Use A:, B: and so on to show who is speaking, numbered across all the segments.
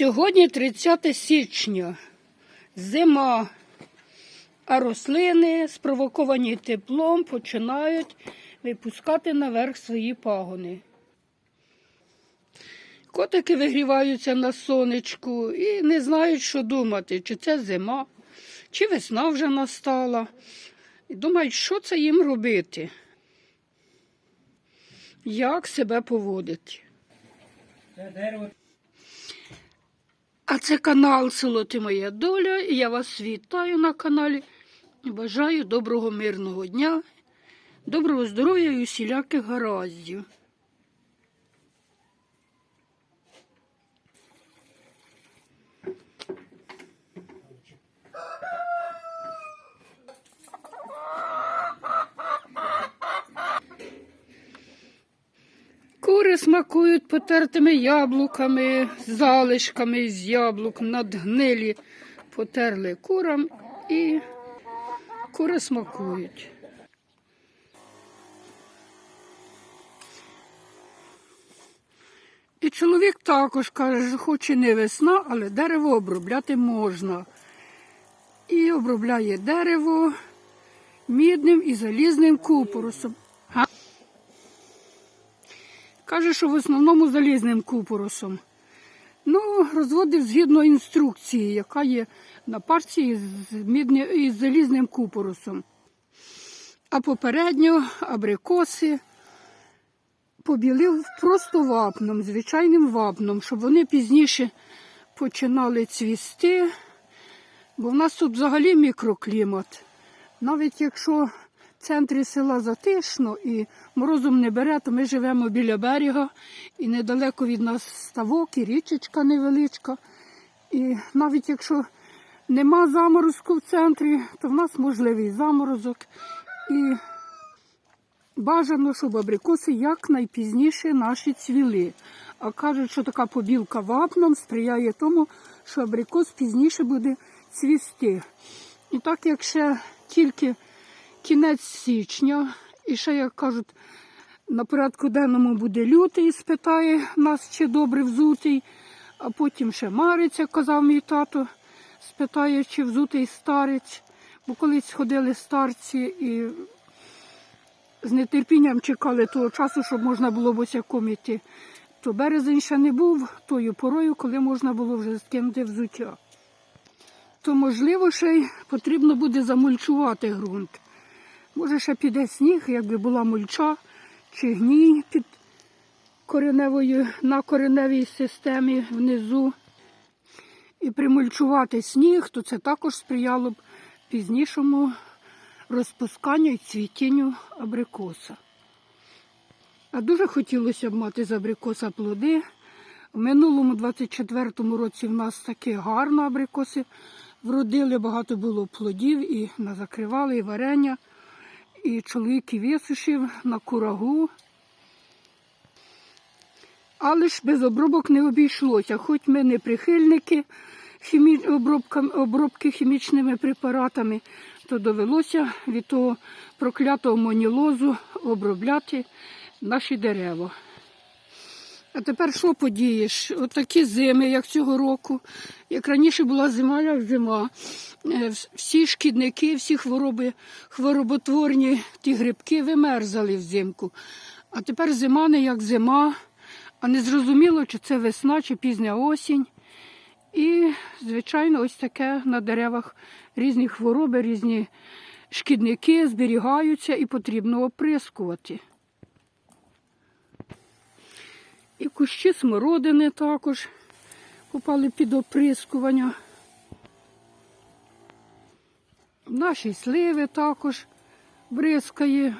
A: Сьогодні 30 січня, зима, а рослини, спровоковані теплом, починають випускати наверх свої пагони. Котики вигріваються на сонечку і не знають, що думати, чи це зима, чи весна вже настала. І думають, що це їм робити, як себе поводити.
B: Це дерево
A: А це канал Село Ти Моя Доля. І я вас вітаю на каналі. Бажаю доброго мирного дня, доброго здоров'я і усіляких гараздів. Кури смакують потертими яблуками, залишками з яблук надгнилі. Потерли курам і кури смакують. І чоловік також каже, що хоч і не весна, але дерево обробляти можна. І обробляє дерево мідним і залізним купоросом. Каже, що в основному залізним купоросом. Ну, розводив згідно інструкції, яка є на парці із залізним купоросом. А попередньо абрикоси побілив просто вапном, звичайним вапном, щоб вони пізніше починали цвісти. Бо в нас тут взагалі мікроклімат. Навіть якщо в центрі села затишно і морозом не бере, то ми живемо біля берега і недалеко від нас ставок, і річечка невеличка. І навіть якщо нема заморозку в центрі, то в нас можливий заморозок. І бажано, щоб абрикоси якнайпізніше наші цвіли. А кажуть, що така побілка вапном сприяє тому, що абрикос пізніше буде цвісти. І так як ще тільки кінець січня, і ще, як кажуть, на порядку денному буде лютий, спитає нас, чи добре взутий, а потім ще мариться, казав мій тато, спитає, чи взутий старець, бо колись ходили старці і з нетерпінням чекали того часу, щоб можна було босяком іти. То березень ще не був тою порою, коли можна було вже скинути взуття. То, можливо, ще й потрібно буде замульчувати ґрунт. Може, ще піде сніг, якби була мульча чи гній під кореневою, на кореневій системі внизу. І примульчувати сніг, то це також сприяло б пізнішому розпусканню і цвітінню абрикоса. А дуже хотілося б мати з абрикоса плоди. В минулому 24-му році в нас таке гарно абрикоси вродили, багато було плодів і назакривали, і варення. І чоловік висушив на курагу. Але ж без обробок не обійшлося. Хоч ми не прихильники хімі... обробка... обробки хімічними препаратами, то довелося від того проклятого монілозу обробляти наші дерева. А тепер що подієш? Отакі зими, як цього року. Як раніше була зима, як зима. Е, Всі шкідники, всі хвороби, хвороботворні, ті грибки вимерзали взимку. А тепер зима не як зима, а не зрозуміло, чи це весна, чи пізня осінь. І, звичайно, ось таке на деревах різні хвороби, різні шкідники зберігаються і потрібно оприскувати. І кущі смородини також попали під оприскування. Наші сливи також бризкає.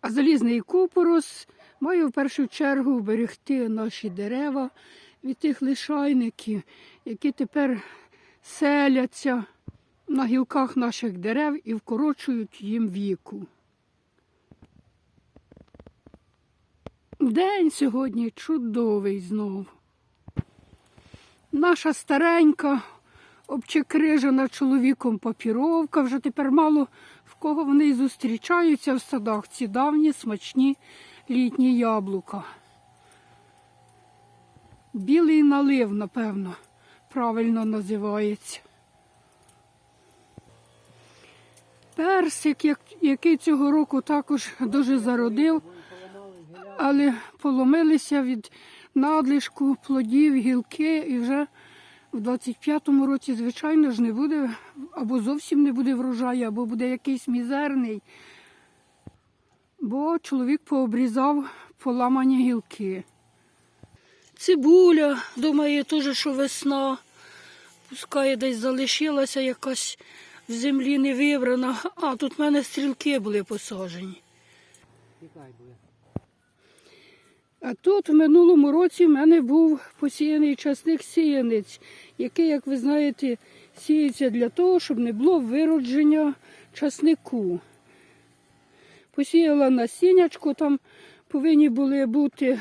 A: А залізний купорос має в першу чергу вберегти наші дерева від тих лишайників, які тепер селяться на гілках наших дерев і вкорочують їм віку. День сьогодні чудовий знов. Наша старенька обчекрижена чоловіком папіровка. Вже тепер мало в кого вони зустрічаються в садах. Ці давні смачні літні яблука. Білий налив, напевно, правильно називається. Персик, який цього року також дуже зародив, але поломилися від надлишку плодів, гілки, і вже в 25-му році, звичайно ж, не буде, або зовсім не буде врожаю, або буде якийсь мізерний. Бо чоловік пообрізав поламані гілки. Цибуля, думає, теж, що весна. Пускай десь залишилася якась в землі не вибрана. А, тут в мене стрілки були
B: буде.
A: А тут в минулому році в мене був посіяний часник сіянець, який, як ви знаєте, сіється для того, щоб не було виродження часнику. Посіяла насіннячко, там повинні були бути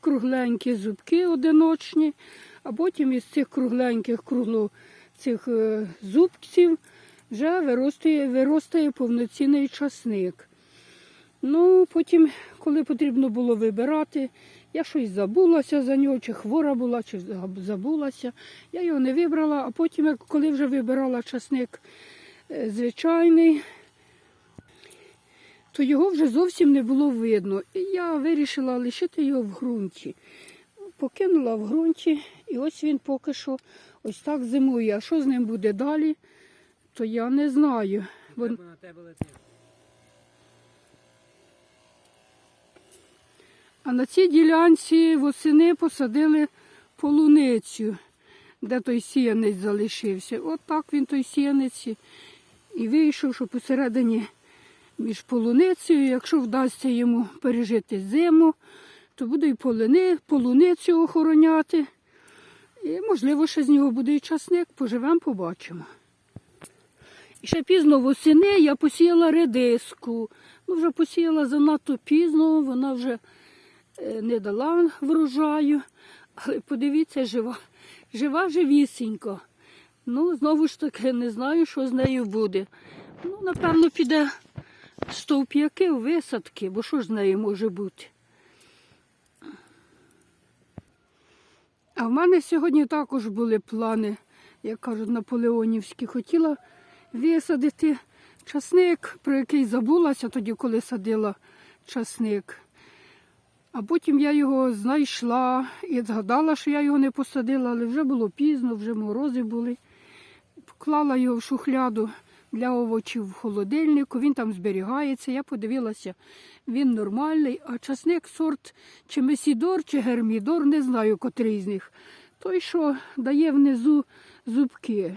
A: кругленькі зубки одиночні, а потім із цих кругленьких кругло цих е, зубців вже виростає, виростає повноцінний часник. Ну, потім, коли потрібно було вибирати, я щось забулася за нього, чи хвора була, чи забулася. Я його не вибрала, а потім, коли вже вибирала часник е, звичайний, то його вже зовсім не було видно. І я вирішила лишити його в ґрунті. Покинула в ґрунті, і ось він поки що ось так зимує. А що з ним буде далі, то я не знаю. Бо
B: на тебе летить.
A: А на цій ділянці восени посадили полуницю, де той сіянець залишився. От так він той сіянець і- вийшов, що посередині між полуницею, якщо вдасться йому пережити зиму, то буде і полини, полуницю охороняти. І, можливо, ще з нього буде і часник, поживемо, побачимо. Ще пізно восени я посіяла редиску. Ну, вже посіяла занадто пізно, вона вже е, не дала врожаю. Але подивіться, жива, жива живісінько. Ну, знову ж таки, не знаю, що з нею буде. Ну, напевно, піде стовп'яки в висадки, бо що ж з нею може бути? А в мене сьогодні також були плани, як кажуть, наполеонівські. Хотіла висадити часник, про який забулася тоді, коли садила часник. А потім я його знайшла і згадала, що я його не посадила, але вже було пізно, вже морози були. Поклала його в шухляду для овочів в холодильнику, він там зберігається. Я подивилася, він нормальний, а часник сорт чи месідор, чи гермідор, не знаю, котрий з них. Той, що дає внизу зубки.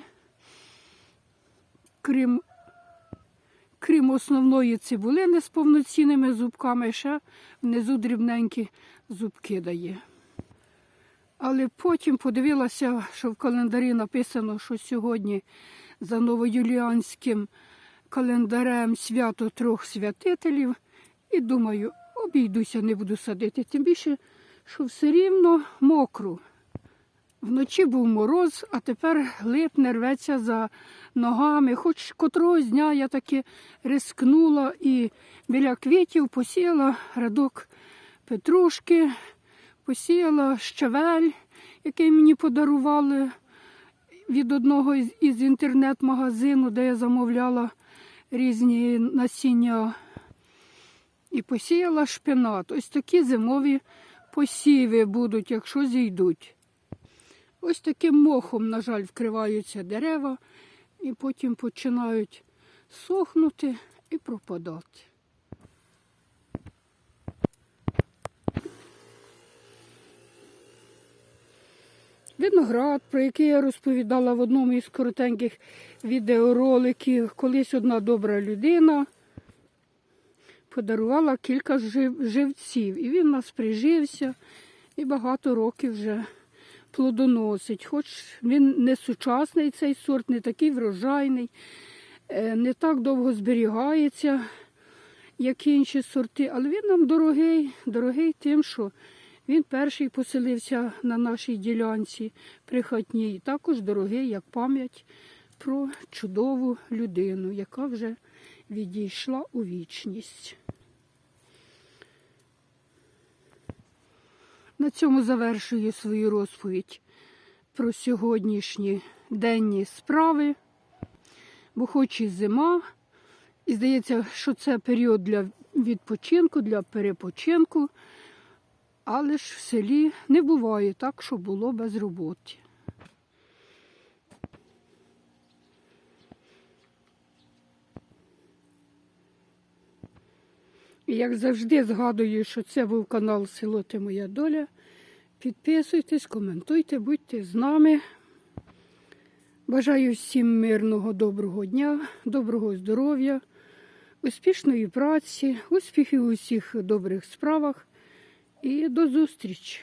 A: Крім крім основної цибулини з повноцінними зубками, ще внизу дрібненькі зубки дає. Але потім подивилася, що в календарі написано, що сьогодні за новоюліанським календарем свято трьох святителів. І думаю, обійдуся, не буду садити. Тим більше, що все рівно мокро. Вночі був мороз, а тепер липне рветься за ногами. Хоч котрогось дня я таки рискнула і біля квітів посіяла рядок петрушки, посіяла щавель, який мені подарували від одного із інтернет-магазину, де я замовляла різні насіння. І посіяла шпинат. Ось такі зимові посіви будуть, якщо зійдуть. Ось таким мохом, на жаль, вкриваються дерева і потім починають сохнути і пропадати. Виноград, про який я розповідала в одному із коротеньких відеороликів, колись одна добра людина подарувала кілька жив- живців. І він нас прижився і багато років вже плодоносить. Хоч він не сучасний цей сорт, не такий врожайний, е, не так довго зберігається, як інші сорти, але він нам дорогий, дорогий тим, що Він перший поселився на нашій ділянці прихатній. Також дорогий як пам'ять про чудову людину, яка вже відійшла у вічність. На цьому завершую свою розповідь про сьогоднішні денні справи, бо хоч і зима, і здається, що це період для відпочинку, для перепочинку, але ж в селі не буває так, що було без роботи. І як завжди згадую, що це був канал Село Ти Моя Доля. Підписуйтесь, коментуйте, будьте з нами. Бажаю всім мирного, доброго дня, доброго здоров'я, успішної праці, успіхів у всіх добрих справах і до зустрічі!